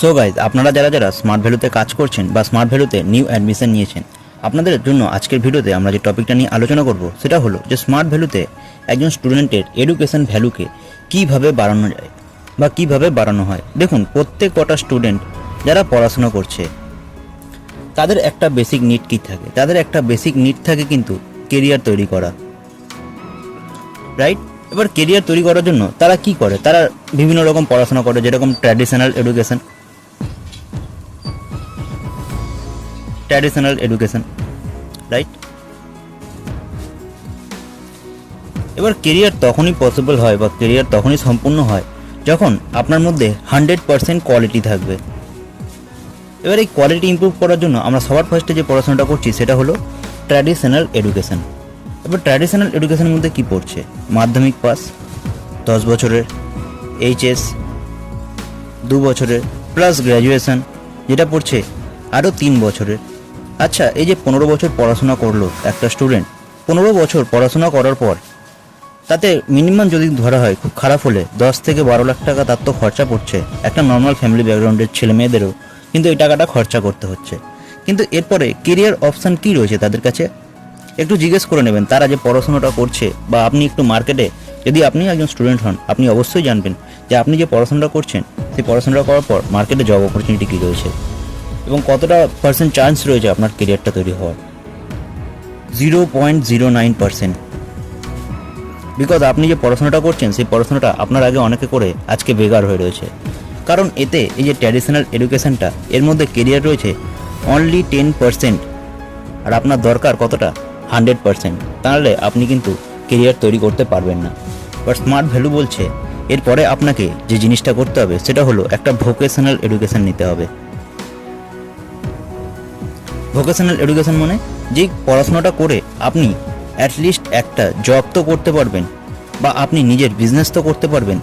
So guys আপনারা যারা যারা স্মার্ট ভ্যালুতে কাজ করছেন বা স্মার্ট ভ্যালুতে নিউ অ্যাডমিশন নিয়েছেন, আপনাদের জন্য আজকের ভিডিওতে আমরা যে টপিকটা নিয়ে আলোচনা করব, সেটা হলো যে স্মার্ট ভ্যালুতে একজন স্টুডেন্টের এডুকেশন ভ্যালুকে কীভাবে বাড়ানো যায় বা কীভাবে বাড়ানো হয়। দেখুন, প্রত্যেক কটা স্টুডেন্ট যারা পড়াশোনা করছে, তাদের একটা বেসিক নিড কী থাকে? তাদের একটা বেসিক নিড থাকে কিন্তু কেরিয়ার তৈরি করা। রাইট এবার কেরিয়ার তৈরি করার জন্য তারা কি করে? তারা বিভিন্ন রকম পড়াশোনা করে, যেরকম traditional education traditional education right এবার কেরিয়ার তখনই পসিবল হয় বা কেরিয়ার তখনই সম্পূর্ণ হয় যখন আপনার মধ্যে হান্ড্রেড পারসেন্ট কোয়ালিটি থাকবে। এবার এই কোয়ালিটি ইমপ্রুভ করার জন্য আমরা সবার ফার্স্টে যে পড়াশোনাটা করছি সেটা হলো ট্র্যাডিশনাল এডুকেশন এবার ট্র্যাডিশনাল এডুকেশনের মধ্যে কি পড়ছে? মাধ্যমিক পাস দশ বছরের এইচএস দু বছরের প্লাস গ্র্যাজুয়েশন যেটা পড়ছে আরও তিন বছরের। আচ্ছা এই যে পনেরো বছর পড়াশোনা করল একটা স্টুডেন্ট পনেরো বছর পড়াশোনা করার পর, তাতে মিনিমাম যদি ধরা হয়, খুব খারাপ হলে দশ থেকে বারো লাখ টাকা তার তো খরচা পড়ছে, একটা নর্মাল ফ্যামিলি ব্যাকগ্রাউন্ডের ছেলে মেয়েদেরও, কিন্তু এই টাকাটা খরচা করতে হচ্ছে। কিন্তু এরপরে কেরিয়ার অপশান কি রয়েছে তাদের কাছে? একটু জিজ্ঞেস করে নেবেন, তারা যে পড়াশোনাটা করছে, বা আপনি একটু মার্কেটে যদি আপনি একজন স্টুডেন্ট হন, আপনি অবশ্যই জানবেন যে আপনি যে পড়াশোনাটা করছেন, সেই পড়াশোনাটা করার পর মার্কেটে জব অপরচুনিটি কী রয়েছে। এবং কতটা পার্সেন্ট চান্স রয়েছে আপনার কেরিয়ারটা তৈরি হওয়ার? Zero point zero nine percent because আপনি যে পড়াশোনাটা করছেন, সেই পড়াশোনাটা আপনার আগে অনেকে করে আজকে বেকার হয়ে রয়েছে। কারণ এতে এই যে ট্র্যাডিশনাল এডুকেশনটা এর মধ্যে কেরিয়ার রয়েছে অনলি টেন পার্সেন্ট আর আপনার দরকার কতটা? হান্ড্রেড পার্সেন্ট তাহলে আপনি কিন্তু কেরিয়ার তৈরি করতে পারবেন না। বাট স্মার্ট ভ্যালু বলছে, এরপরে আপনাকে যে জিনিসটা করতে হবে, সেটা হলো একটা ভোকেশনাল এডুকেশন নিতে হবে। ভোকেশনাল এডুকেশন মানে যে পড়াশোনাটা করে আপনি অ্যাটলিস্ট একটা জব তো করতে পারবেন বা আপনি নিজের বিজনেস তো করতে পারবেন।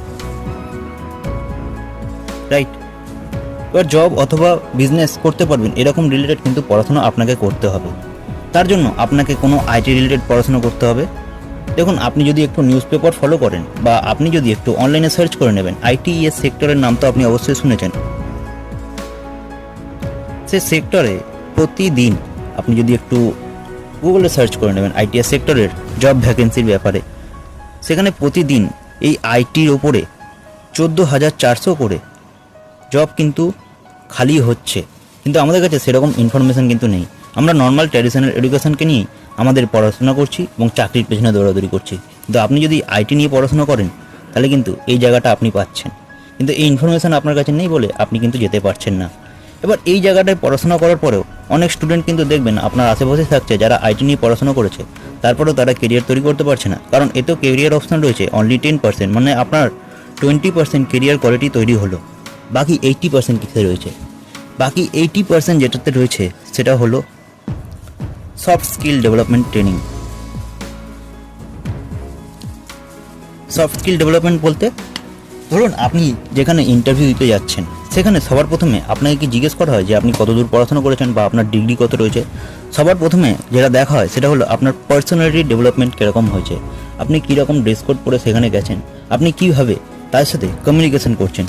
রাইট এবার জব অথবা বিজনেস করতে পারবেন, এরকম রিলেটেড কিন্তু পড়াশোনা আপনাকে করতে হবে। তার জন্য আপনাকে কোনো আইটি রিলেটেড পড়াশোনা করতে হবে। দেখুন, আপনি যদি একটু নিউজ পেপার ফলো করেন বা আপনি যদি একটু অনলাইনে সার্চ করে নেবেন আইটিএস সেক্টরের নাম তো আপনি অবশ্যই শুনেছেন। সে সেক্টরে প্রতিদিন আপনি যদি একটু গুগলে সার্চ করে নেবেন আইটিএস সেক্টরের জব ভ্যাকেন্সির ব্যাপারে, সেখানে প্রতিদিন এই আইটির ওপরে চোদ্দ হাজার চারশো করে জব কিন্তু খালি হচ্ছে। কিন্তু আমাদের কাছে সেরকম ইনফরমেশন কিন্তু নেই। আমরা নর্মাল ট্র্যাডিশনাল এডুকেশনকে নিয়েই আমাদের পড়াশোনা করছি এবং চাকরির পেছনে দৌড়াদৌড়ি করছি। কিন্তু আপনি যদি আইটি নিয়ে পড়াশোনা করেন, তাহলে কিন্তু এই জায়গাটা আপনি পাচ্ছেন। কিন্তু এই ইনফরমেশন আপনার কাছে নেই বলে আপনি কিন্তু যেতে পারছেন না। এবার এই জায়গাটায় পড়াশোনা করার পরেও অনেক স্টুডেন্ট কিন্তু দেখবেন আপনার আশেপাশে থাকছে যারা আইটি নিয়ে পড়াশোনা করেছে। তারপরেও তারা কেরিয়ার তৈরি করতে পারছে না। কারণ এতেও কেরিয়ার অপশন রয়েছে অনলি টেন পার্সেন্ট মানে আপনার টোয়েন্টি পার্সেন্ট কেরিয়ার কোয়ালিটি তৈরি হলো। বাকি এইটটি পার্সেন্ট কিসে রয়েছে? বাকি এইটি পার্সেন্ট যেটাতে রয়েছে, সেটা হলো soft skill development training soft skill development বলতে, ধরুন আপনি যেখানে ইন্টারভিউ দিতে যাচ্ছেন সেখানে সবার প্রথমে আপনাকে কি জিজ্ঞেস করা হয় যে আপনি কতদূর পড়াশোনা করেছেন বা আপনার ডিগ্রি কত রয়েছে? সবার প্রথমে যেটা দেখা হয় সেটা হলো আপনার পার্সোনালিটি ডেভেলপমেন্ট কীরকম হয়েছে? আপনি কীরকম ড্রেস কোড পরে সেখানে গেছেন? আপনি কীভাবে তার সাথে কমিউনিকেশন করছেন?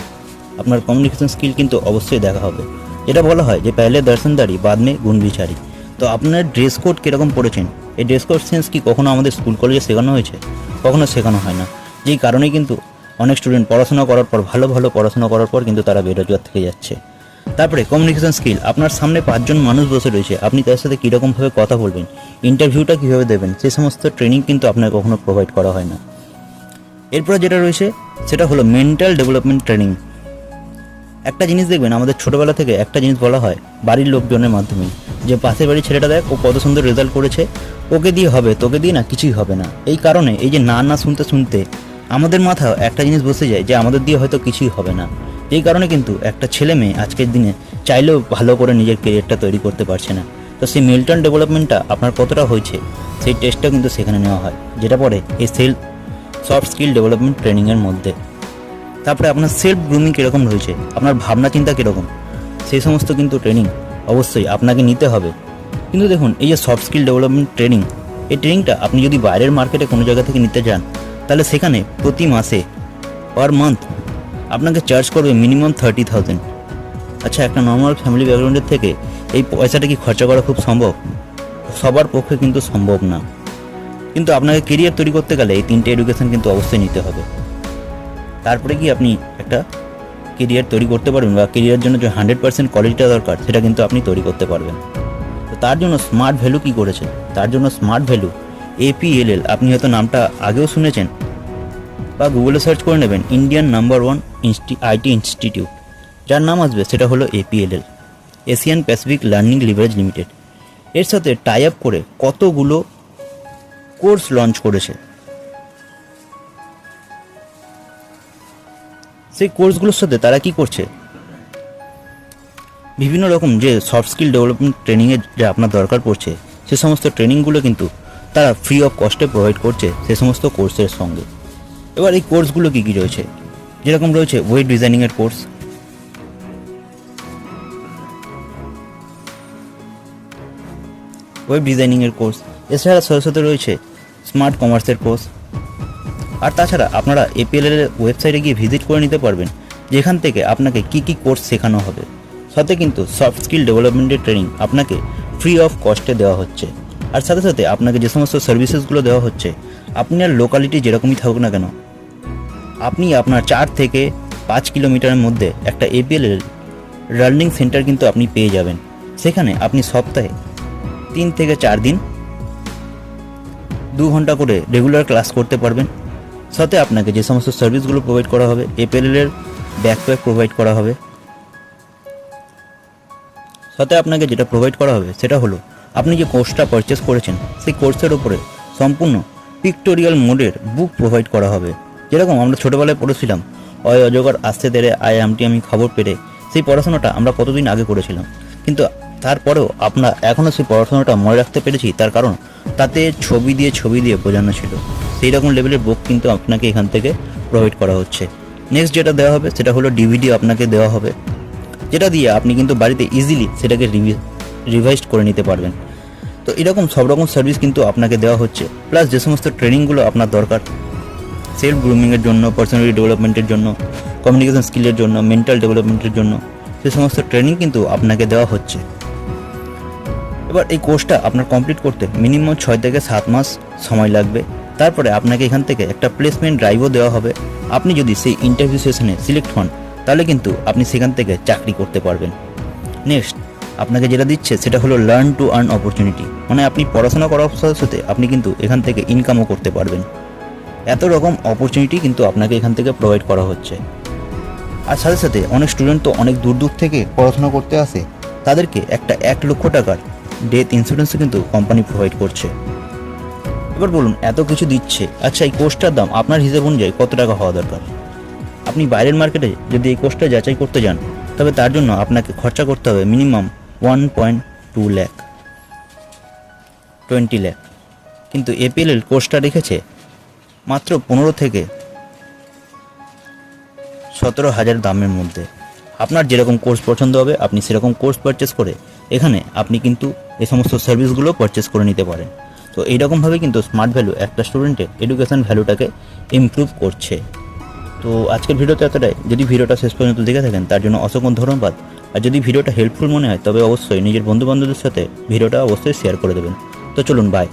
আপনার কমিউনিকেশন স্কিল কিন্তু অবশ্যই দেখা হবে। যেটা বলা হয় যে পেলে দর্শনদারি বাদ মে গুণ বিচারি তো আপনার ড্রেস কোড কীরকম পড়েছেন? এই ড্রেস কোড সেন্স কি কখনো আমাদের স্কুল কলেজে শেখানো হয়েছে? কখনো শেখানো হয় না। যেই কারণেই কিন্তু অনেক স্টুডেন্ট পড়াশোনা করার পর, ভালো ভালো পড়াশোনা করার পর কিন্তু তারা বেরোজগার থেকে যাচ্ছে। তারপরে কমিউনিকেশন স্কিল আপনার সামনে পাঁচজন মানুষ বসে রয়েছে, আপনি তার সাথে কীরকমভাবে কথা বলবেন ইন্টারভিউটা কীভাবে দেবেন, সে সমস্ত ট্রেনিং কিন্তু আপনাকে কখনো প্রোভাইড করা হয় না। এরপরে যেটা রয়েছে, সেটা হলো মেন্টাল ডেভেলপমেন্ট ট্রেনিং একটা জিনিস দেখবেন, আমাদের ছোটোবেলা থেকে একটা জিনিস বলা হয় বাড়ির লোকজনের মাধ্যমে, যে পাশের বাড়ির ছেলেটা দেখ, ও কত সুন্দর রেজাল্ট করেছে, ওকে দিয়ে হবে, তোকে দিয়ে না কিছুই হবে না। এই কারণে এই যে না না শুনতে শুনতে আমাদের মাথায় একটা জিনিস বসে যায় যে আমাদের দিয়ে হয়তো কিছুই হবে না। এই কারণে কিন্তু একটা ছেলে মেয়ে আজকের দিনে চাইলেও ভালো করে নিজের কেরিয়ারটা তৈরি করতে পারছে না। তো সেই মিল্টন ডেভেলপমেন্টটা আপনার কতটা হয়েছে, সেই টেস্টটা কিন্তু সেখানে নেওয়া হয়, যেটা পরে এই সেলফ সফট স্কিল ডেভেলপমেন্ট ট্রেনিংয়ের মধ্যে। তারপরে আপনার সেলফ গ্রুমিং কীরকম রয়েছে, আপনার ভাবনা চিন্তা কীরকম, সেই সমস্ত কিন্তু ট্রেনিং অবশ্যই আপনাকে নিতে হবে। কিন্তু দেখুন, এই যে সফট স্কিল ডেভেলপমেন্ট ট্রেনিং এই ট্রেনিংটা আপনি যদি বাইরের মার্কেটে কোনো জায়গা থেকে নিতে যান তাহলে সেখানে প্রতি মাসে পার মান্থ আপনাকে চার্জ করবে মিনিমাম থার্টি থাউজেন্ড আচ্ছা একটা নর্মাল ফ্যামিলি ব্যাকগ্রাউন্ডের থেকে এই পয়সাটা কি খরচা করা খুব সম্ভব? সবার পক্ষে কিন্তু সম্ভব না। কিন্তু আপনাকে কেরিয়ার তৈরি করতে গেলে এই তিনটে এডুকেশন কিন্তু অবশ্যই নিতে হবে। তারপরে কি আপনি একটা কেরিয়ার তৈরি করতে পারবেন বা কেরিয়ার জন্য যে হান্ড্রেড পার্সেন্ট কোয়ালিটিটা দরকার, সেটা কিন্তু আপনি তৈরি করতে পারবেন। তো তার জন্য স্মার্ট ভ্যালু কি করেছে তার জন্য স্মার্ট ভ্যালু এপিএলএল আপনি হয়তো নামটা আগেও শুনেছেন। বা গুগলে সার্চ করে নেবেন ইন্ডিয়ান নাম্বার ওয়ান ইনস্টি আইটি ইনস্টিটিউট যার নাম আসবে, সেটা হলো APLL Asian Pacific Learning Leverage Limited এর সাথে টাই আপ করে কতগুলো কোর্স লঞ্চ করেছে। সেই কোর্সগুলোর সাথে তারা কি করছে? বিভিন্ন রকম যে সফট স্কিল ডেভেলপমেন্ট ট্রেনিংয়ের যে আপনার দরকার পড়ছে, সে সমস্ত ট্রেনিংগুলো কিন্তু তারা ফ্রি অফ কস্টে প্রোভাইড করছে সে সমস্ত কোর্সের সঙ্গে। এবার এই কোর্সগুলো কী কী রয়েছে? যেরকম রয়েছে ওয়েব ডিজাইনিংয়ের কোর্স ওয়েব ডিজাইনিংয়ের কোর্স এছাড়া সাথে রয়েছে স্মার্ট কমার্সের কোর্স আর তাছাড়া আপনারা এপিএল এর ওয়েবসাইটে গিয়ে ভিজিট করে নিতে পারবেন, যেখান থেকে আপনাকে কি কি কোর্স শেখানো হবে। সাথে কিন্তু সফট স্কিল ডেভেলপমেন্টের ট্রেনিং আপনাকে ফ্রি অফ কস্টে দেওয়া হচ্ছে। আর সাথে সাথে আপনাকে যে সমস্ত সার্ভিসেসগুলো দেওয়া হচ্ছে আপনার লোকালিটি যেরকমই থাকুক না কেন, আপনি আপনার চার থেকে পাঁচ কিলোমিটারের মধ্যে একটা এপিএল এর লার্নিং সেন্টার কিন্তু আপনি পেয়ে যাবেন। সেখানে আপনি সপ্তাহে তিন থেকে চার দিন দু ঘণ্টা করে রেগুলার ক্লাস করতে পারবেন। সাথে আপনাকে যে সমস্ত সার্ভিসগুলো প্রোভাইড করা হবে এপিএল এর ব্যাকপ্যাক প্রোভাইড করা হবে। সাথে আপনাকে যেটা প্রোভাইড করা হবে, সেটা হলো আপনি যে কোর্সটা পারচেস করেছেন, সেই কোর্সের উপরে সম্পূর্ণ পিক্টোরিয়াল মোডের বুক প্রোভাইড করা হবে। যেরকম আমরা ছোটোবেলায় পড়েছিলাম, অয় অজগর, আসতে দেরে আয় আমটি, আমি খবর পেরে সেই পড়াশোনাটা আমরা কতদিন আগে করেছিলাম। কিন্তু তারপরেও আমরা এখনও সেই পড়াশোনাটা মনে রাখতে পেরেছি, তার কারণ তাতে ছবি দিয়ে ছবি দিয়ে বোঝানো ছিল। সেই রকম লেভেলের বুক কিন্তু আপনাকে এখান থেকে প্রোভাইড করা হচ্ছে। নেক্সট যেটা দেওয়া হবে, সেটা হলো ডিভিডি আপনাকে দেওয়া হবে। যেটা দিয়ে আপনি কিন্তু বাড়িতে ইজিলি সেটাকে রিভাইজ করে নিতে পারবেন। তো এরকম সব রকম সার্ভিস কিন্তু আপনাকে দেওয়া হচ্ছে। প্লাস যে সমস্ত ট্রেনিংগুলো আপনার দরকার সেলফ গ্রুমিংয়ের জন্য পার্সোনালিটি ডেভেলপমেন্টের জন্য কমিউনিকেশন স্কিলের জন্য মেন্টাল ডেভেলপমেন্টের জন্য, সে সমস্ত ট্রেনিং কিন্তু আপনাকে দেওয়া হচ্ছে। এবার এই কোর্সটা আপনার কমপ্লিট করতে মিনিমাম ছয় থেকে সাত মাস সময় লাগবে। তারপরে আপনাকে এখান থেকে একটা প্লেসমেন্ট ড্রাইভও দেওয়া হবে। আপনি যদি সেই ইন্টারভিউ সেশনে সিলেক্ট হন, তাহলে কিন্তু আপনি সেখান থেকে চাকরি করতে পারবেন। নেক্সট আপনাকে যেটা দিচ্ছে সেটা হলো লার্ন টু আর্ন অপরচুনিটি মানে আপনি পড়াশোনা করার সাথে সাথে আপনি কিন্তু এখান থেকে ইনকামও করতে পারবেন। এত রকম অপরচুনিটি কিন্তু আপনাকে এখান থেকে প্রোভাইড করা হচ্ছে। আর সাথে সাথে অনেক স্টুডেন্ট তো অনেক দূর দূর থেকে পড়াশোনা করতে আসে। তাদেরকে একটা এক লক্ষ টাকার ডেথ ইন্স্যুরেন্সও কিন্তু কোম্পানি প্রোভাইড করছে। এবার বলুন, এত কিছু দিচ্ছে। আচ্ছা এই কোর্সটার দাম আপনার হিসেব অনুযায়ী কত টাকা হওয়া দরকার? আপনি বাইরের মার্কেটে যদি এই কোর্সটা যাচাই করতে যান, তবে তার জন্য আপনাকে খরচা করতে হবে minimum one point two lakh twenty lakh কিন্তু এপিএল কোর্সটা রেখেছে মাত্র পনেরো থেকে সতেরো হাজার দামের মধ্যে। আপনার যেরকম কোর্স পছন্দ হবে, আপনি সেরকম কোর্স পারচেস করে এখানে আপনি কিন্তু এই সমস্ত সার্ভিসগুলো পারচেস করে নিতে পারেন। তো এইরকমভাবে কিন্তু স্মার্ট ভ্যালু একটা স্টুডেন্টের এডুকেশন ভ্যালুটাকে ইমপ্রুভ করছে। তো আজকের ভিডিওতে এতটাই। যদি ভিডিওটা শেষ পর্যন্ত দেখে থাকেন, তার জন্য অসংখ্য ধন্যবাদ। আর যদি ভিডিওটা হেল্পফুল মনে হয়, তবে অবশ্যই নিজের বন্ধুবান্ধবদের সাথে ভিডিওটা অবশ্যই শেয়ার করে দেবেন। তো চলুন বাই